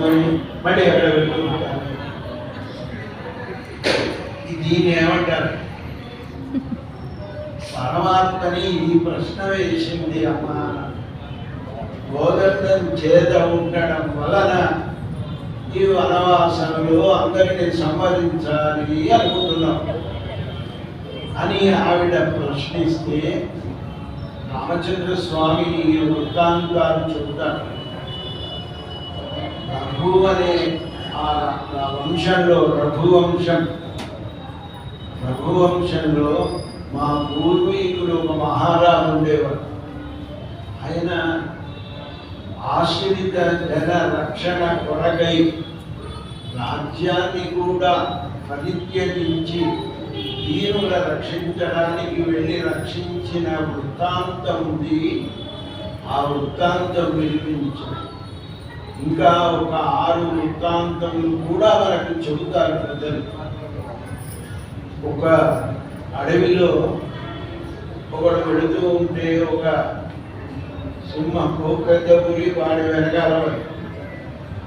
మళ్ళీ దీన్ని ఏమంటారు? పరమాత్మని ఈ ప్రశ్న వేసింది అమ్మ. గోదర్ధం చేత ఉండడం వలన ఈ వనవాసంలో అందరినీ సంహరించాలి అనుకుంటున్నాం. అని ఆవిడ ప్రశ్నిస్తే రామచంద్ర స్వామి ఈ వృత్తాంతాలు చెబుతాడు రఘు అనే ఆ వంశంలో రఘువంశం రఘువంశంలో మా పూర్వీకులు ఒక మహారాజు ఉండేవారు. ఆయన ఆశ్రిత జన రక్షణ కొరకై రాజ్యాన్ని కూడా పరిత్యజించి దీనుల రక్షించడానికి వెళ్ళి రక్షించిన వృత్తాంతం ఉంది ఆ వృత్తాంతం వినిపించారు ఇంకా ఒక ఆరు వృత్తాంతములు కూడా మనకు చెబుతారు ప్రజలు. ఒక అడవిలో ఒకడు వెళుతూ ఉంటే ఒక సింహం ఓ పెద్ద పులి వాడి వెనకాల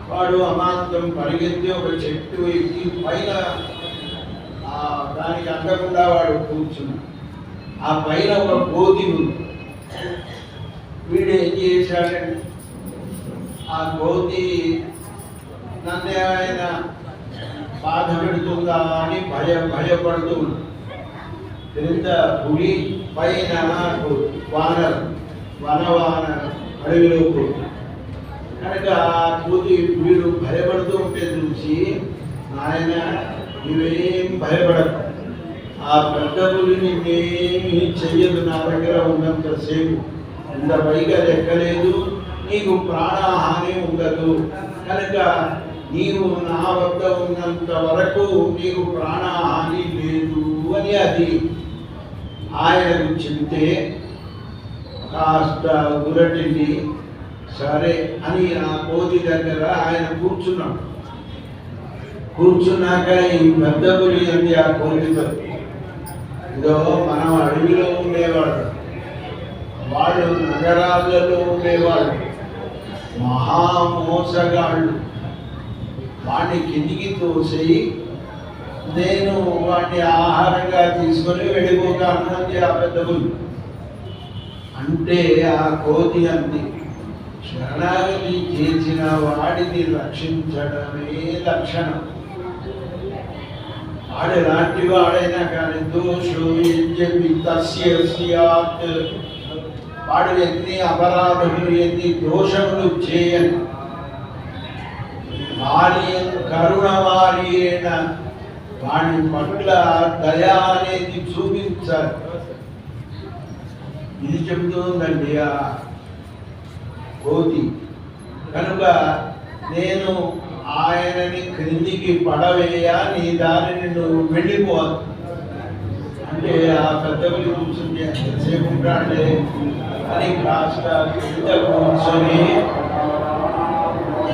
వాడు అమాంతం పరిగెత్తి ఒక చెట్టు ఎక్కి పైన దానికి అందకుండా వాడు కూర్చున్నాడు. ఆ పైన ఒక గోధి ఉంది. వీడు ఏం చేశాడంటే ఆ కోతి నన్ను ఏమైనా బాధ పెడుతుందా అని భయ భయపడుతూ క్రింద పులి పైన నాకు వానర్ వనవాన అడవిలో కనుక ఆ కోతి వీడు భయపడుతూ ఉంటే చూసి నాయన నువ్వేం భయపడకు. ఆ పెద్ద పులి నిన్నేమి చెయ్యదు నా దగ్గర ఉన్నంతసేపు. ఇంత పైగా లెక్కలేదు నీకు ప్రాణహాని ఉండదు. కనుక నీవు నా వద్ద ఉన్నంత వరకు నీకు ప్రాణహాని లేదు అని అది ఆయనకు చెబితే కాస్త గురటిల్లి సరే అని ఆ కోతి దగ్గర ఆయన కూర్చున్నాడు. కూర్చున్నాక ఈ పెద్ద పులి అంది ఆ కోతితో ఇదో మనం అడవిలో ఉండేవాడు వాళ్ళు నగరాలలో ఉండేవాళ్ళు. మోసగాళ్ళు. వాడిని కిందికి తోసి నేను వాటిని ఆహారంగా తీసుకొని వెళ్ళిపోక అంది ఆ పెద్ద అంటే ఆ కోతి అంది శరణాగతి చేసిన వాడిని రక్షించడమే లక్షణం. వాడు ఎలాంటి వాడైనా కానీ దోషు చెప్పి తస్య వాడు ఎన్ని అపరాధములు ఎన్ని దోషములు చేయని. వారి కరుణవారియన వాడి పట్ల దయా అనేది చూపించాలి ఇది చెబుతుందండి ఆ కోతి. కనుక నేను ఆయనని క్రిందికి పడవేయా నీ దారిని నువ్వు వెళ్ళిపోవాలి అంటే ఆ పెద్దవి కూర్చుంటే ఎంతసేపు ఉంటాడే అని కాస్త కింద కూర్చొని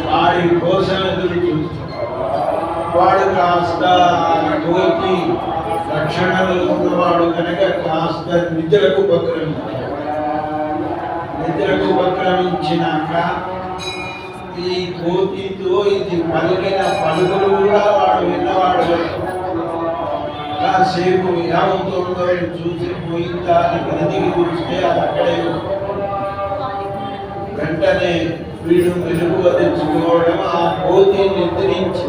వాడి కోసం ఎదురు చూస్తాడు వాడు కాస్త కోతి లక్షణాలు ఉన్నవాడు కనుక కాస్త నిద్రకు ఉపక్రమించాడు నిద్రకు ఉపక్రమించినాక ఈ కోతితో ఇది పలికిన పలుకులు కూడా వాడు విన్నవాడు. కాసేపు ఏమవుతుందో అని చూసి పోయిందా అని క్రిందికి చూస్తే అది అక్కడే వెంటనే వీడు మెలుగువ తెచ్చుకోవడం ఆ పోతి నిద్రించి.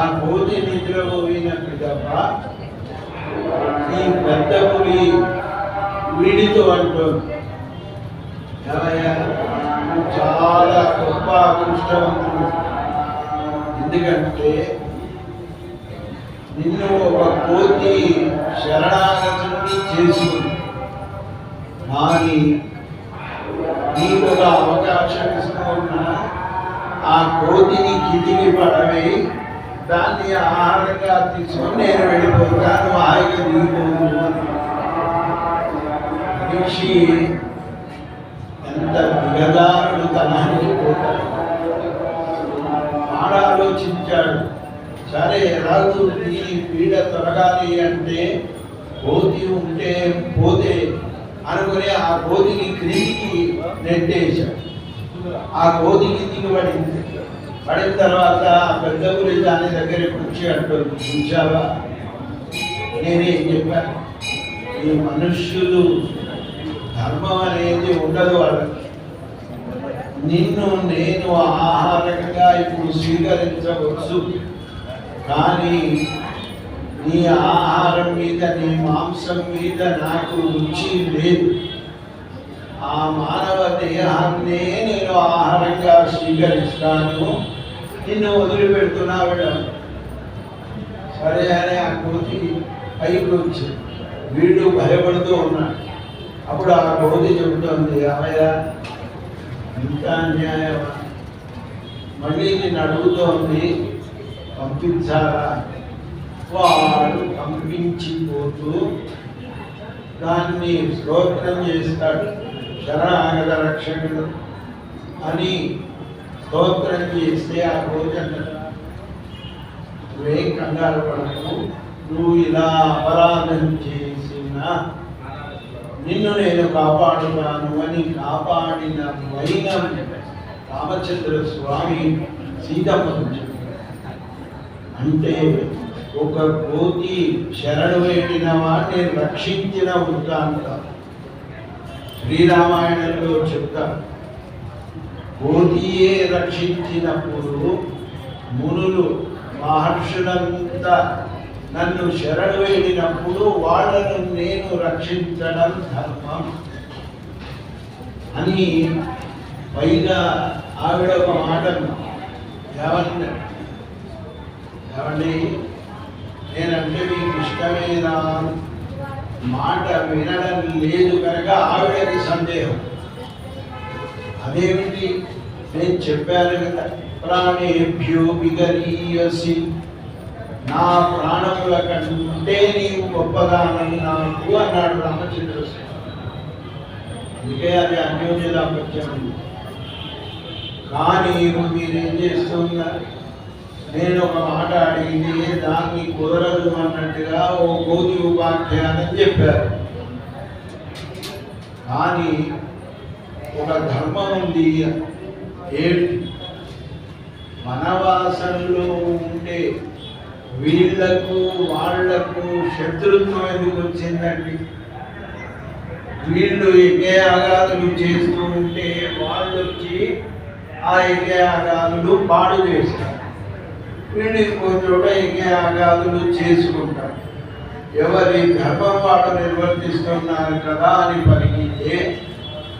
ఆ కోతి నిద్రపోయినట్టు తప్ప ఈ పెద్ద పులి వీడితో అంటుంది. చాలా గొప్ప అదృష్టవంతుడు. ఎందుకంటే నిన్ను ఒక కోతి శరణాగతుని చేసుకుంది కానీ నీకు ఒక అవకాశం ఇస్తున్నా ఆ కోతిని కిందికి పడవి దాన్ని ఆహారంగా తీసుకొని నేను వెళ్ళిపోతాను హాయిగా దిగిపోదు అని మనిషి ఎంత దిగదారుడు తనానికి పోతాడు. వాడు ఆలోచించాడు. సరే రాజు ఈ పీడ తొలగాలి అంటే పోతి ఉంటే పోతే అనుకుని ఆ కోతిని క్రిందికి నెట్టేశాడు ఆ గోధికి కిందికి పడింది. పడిన తర్వాత ఆ పెద్ద గురి దాని దగ్గర కూర్చి అంటుంది చూచావా నేనేం చెప్పాను ఈ మనుష్యులు ధర్మం అనేది ఉండదు వాళ్ళకి. నిన్ను నేను ఆహారంగా ఇప్పుడు స్వీకరించవచ్చు. కానీ నీ ఆహారం మీద నీ మాంసం మీద నాకు రుచి లేదు. ఆ మానవ దేహాన్నే నేను ఆహారంగా స్వీకరిస్తాను. నిన్ను వదిలిపెడుతున్నావిడ సరే అని ఆ కోతి పైకి వచ్చి వీడు భయపడుతూ ఉన్నాడు. అప్పుడు ఆ కోతి చెబుతోంది అవయ్య ఇంత అన్యాయమా? మళ్ళీ నేను అడుగుతోంది పంపించాలా? వాడు పంపించిపోతూ దాన్ని స్తోత్రం చేస్తాడు. శరణాగత రక్షకుడు అని స్తోత్రం చేస్తే ఆ రోజంట నువ్వేం కంగారు పడకు. నువ్వు ఇలా అపరాధం చేసిన నిన్ను నేను కాపాడుతాను అని కాపాడిన వైనం రామచంద్ర స్వామి సీతమ్మ అంటే ఒక కోతి శరణు పెట్టిన వాడిని రక్షించిన వృత్తాంత. శ్రీరామాయణంలో చెప్తా కోతియే రక్షించినప్పుడు మునులు మహర్షులంతా నన్ను శరణు వేడినప్పుడు వాళ్ళను నేను రక్షించడం ధర్మం. అని పైగా ఆవిడ ఒక మాట ఏమన్నా ఏమండి? నేనంటే మీకు ఇష్టమేనా? మాట వినడం లేదు కనుక ఆవిడకి సందేహం. అదేమిటి? నేను చెప్పాను కదా ప్రాణేభ్యో విగరీయసి. నా ప్రాణముల కంటే నీవు గొప్పదానని నాకు అన్నాడు రామచంద్ర అందుకే అది అన్యోన్య దాపత్యం కానీ మీరేం చేస్తున్నారు? నేను ఒక మాట అడిగింది దాన్ని కుదరదు అన్నట్టుగా ఓ కోతి ఉపాఖ్యానం చెప్పారు. కానీ ఒక ధర్మం ఉంది. ఏంటి వనవాసంలో ఉంటే వీళ్ళకు వాళ్ళకు శత్రుత్వం ఎందుకు వచ్చిందండి? వీళ్ళు యజ్ఞయాగాదులు చేస్తూ ఉంటే వాళ్ళు వచ్చి ఆ యజ్ఞయాగాదులు పాడు చేస్తారు వీళ్ళు ఇంకో చోట యజ్ఞయాగాదులు చేసుకుంటారు. ఎవరి ధర్మం వాళ్ళు నిర్వర్తిస్తున్నారు కదా అని పరిగితే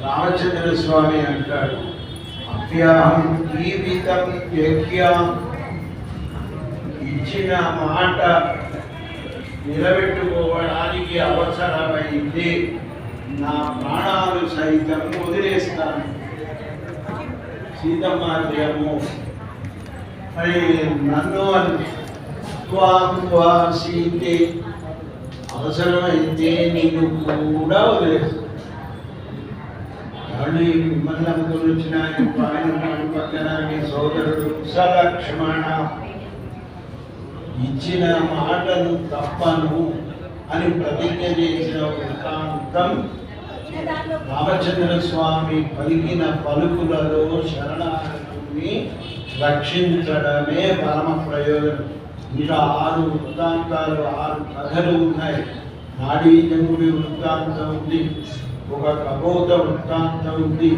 రామచంద్ర స్వామి అంటాడు అభ్యాహం జీవితం యజ్ఞం. ఇచ్చిన మాట నిలబెట్టుకోవడానికి అవసరమైంది నా ప్రాణాలు సైతం వదిలేస్తాను. సీతమ్మార్యము మరి నన్ను అని త్వాం అవసరమైతే నేను కూడా వదిలేస్తాను మళ్ళీ మిమ్మల్ని నమ్ముకుని వచ్చిన ఆయన పక్కన మీ సోదరుడు సలక్ష్మణ ఇచ్చిన మాటను తప్పను అని ప్రతిజ్ఞ చేసిన వృత్తాంతం రామచంద్ర స్వామి పలికిన పలుకులలో శరణాగతి శరణార్థుని రక్షించడమే పరమ ప్రయోజనం. ఇంకా ఆరు వృత్తాంతాలు ఆరు కథలు ఉన్నాయి. నాడీ జంగుడి వృత్తాంతం ఉంది. ఒక కపోత వృత్తాంతం ఉంది.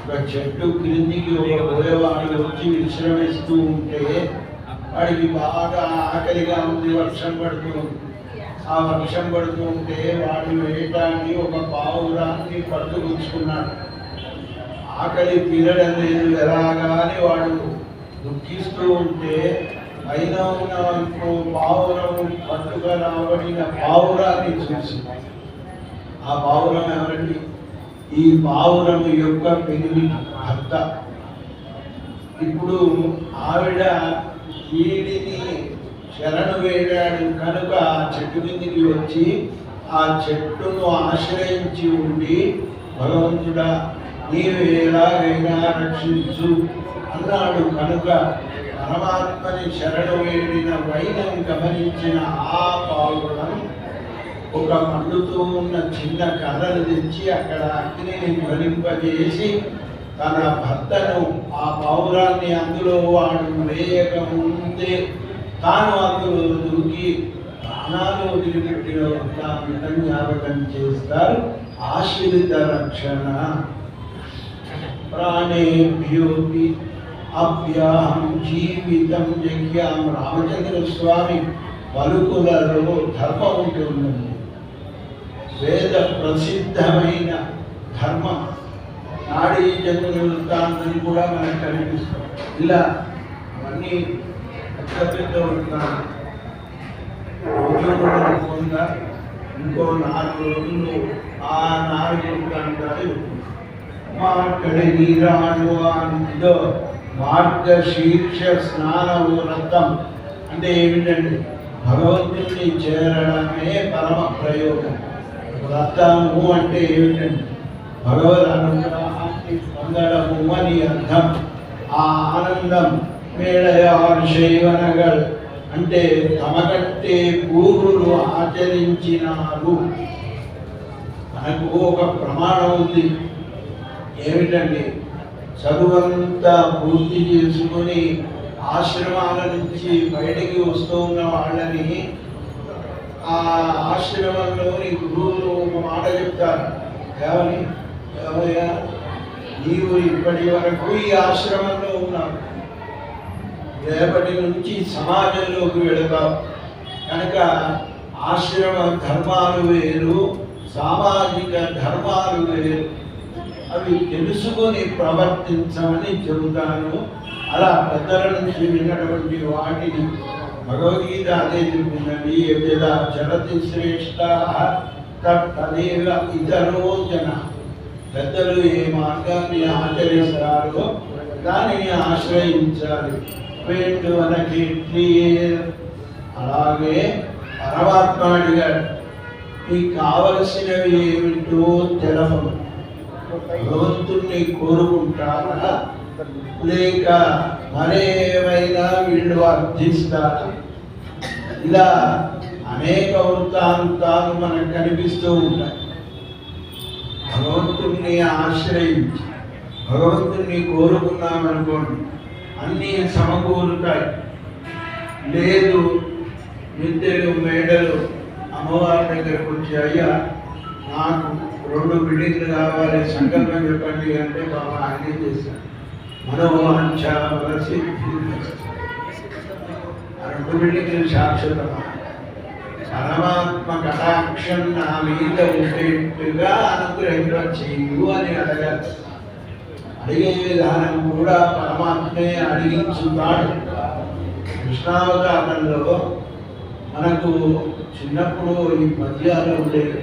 ఒక చెట్టు క్రిందికి ఒక పోయేవాడు వచ్చి విశ్రమిస్తూ ఉంటే వాడికి బాగా ఆకలిగా ఉంది వర్షం పడుతుంది ఆ వర్షం పడుతూ ఉంటే వాడు వేయటానికి ఒక పావురాన్ని పట్టుకుంచుకున్నాడు ఆకలి తీరడం లేదు ఎలాగాని వాడు దుఃఖిస్తూ ఉంటే పైన ఉన్న ఇంకో పట్టుగా రాబడిన పావురాన్ని చూసి ఆ పావురం ఎవరండి? ఈ పావురం యొక్క పెరిగి భర్త. ఇప్పుడు ఆవిడ వీడిని శరణు వేడాడు కనుక ఆ చెట్టు మీదకి వచ్చి ఆ చెట్టును ఆశ్రయించి ఉండి భగవంతుడా నీవు ఎలాగైనా రక్షించు అన్నాడు కనుక పరమాత్మని శరణు వేడిన వైనం గమనించిన ఆ పావురం ఒక మండుతూ ఉన్న చిన్న కర్రను తెచ్చి అక్కడ అగ్నిని జ్వలింపజేసి తన భర్తను ఆ పౌరాన్ని అందులో వాడు వేయక ముందే తాను అందులో దూకి ప్రాణాలు వదిలిపెట్టిన వృత్తాంతం జ్ఞాపకం చేస్తారు. ఆశ్రిత రక్షణ. ప్రాణేభ్యోపి అభ్యాహం జీవితం జగ్యాం రామచంద్ర స్వామి పలుకులలో ధర్మ ఉంటుంది వేద ప్రసిద్ధమైన ధర్మం నాడీ జన్మ వృత్తాంతం కూడా మనకు కనిపిస్తాం ఇలా అవన్నీ పెద్ద పెద్ద వృత్తాంతం ఇంకో నాలుగు రోజులు ఆ నాలుగు వృత్తాంతాలు మార్గడి నీరాడు మార్గశీర్ష స్నానము రథం అంటే ఏమిటండి? భగవంతుడిని చేరడమే పరమ ప్రయోగం రథము అంటే ఏమిటండి? భగవద్ అనుగ్రహాన్ని పొందడము అని అర్థం. ఆ ఆనందం మేళయారు శైవనగల్ అంటే తమకంటే పూర్వులు ఆచరించినారు. మనకు ఒక ప్రమాణం ఉంది. ఏమిటండి? చదువంతా పూర్తి చేసుకొని ఆశ్రమాల నుంచి బయటికి వస్తూ ఉన్న వాళ్ళని ఆ ఆశ్రమంలోని గురువులు ఒక మాట చెప్తారు. ఏమని? ఏమయ్యా? నీవు ఇప్పటి వరకు ఈ ఆశ్రమంలో ఉన్నావు. రేపటి నుంచి సమాజంలోకి వెళతావు. కనుక ఆశ్రమ ధర్మాలు వేరు సామాజిక ధర్మాలు వేరు. అవి తెలుసుకొని ప్రవర్తించమని చెబుతాను. అలా పెద్దల నుంచి విన్నటువంటి వాటిని భగవద్గీత అదే చెప్పిందండి. యదా చరతి శ్రేష్ట తదేవ ఇతరో జన. పెద్దలు ఏ మార్గాన్ని ఆచరిస్తారో దానిని ఆశ్రయించాలి. వేండు మనకి అలాగే పరమాత్మ అడిగాడు నీకు కావలసినవి ఏమిటో తెలవను భగవంతుణ్ణి కోరుకుంటారా? లేక మరేమైనా వీళ్ళు అర్థిస్తారా ఇలా అనేక వృత్తాంతాలు మనకు కనిపిస్తూ ఉంటాయి భగవంతుణ్ణి ఆశ్రయించి భగవంతుణ్ణి కోరుకున్నామనుకోండి అన్నీ సమకూరుతాయి. లేదు విద్యలు మేడలు అమ్మవారి దగ్గరకు వచ్చి అయ్యా నాకు రెండు బిల్డింగ్లు కావాలి సంకల్పం చెప్పండి అంటే బాబా ఆయనే చేశాను మనోవాంఛ సిద్ధి ఆ రెండు బిల్డింగ్లు శాశ్వతమా పరమాత్మ కటాక్షం నా మీద ఉండేట్టుగా అనుగ్రహింప చేయు అని అడగాలి. అడిగే విధానం కూడా పరమాత్మే అడిగించుతాడు. కృష్ణావతారంలో మనకు చిన్నప్పుడు ఈ పద్యాలు ఉండేవి.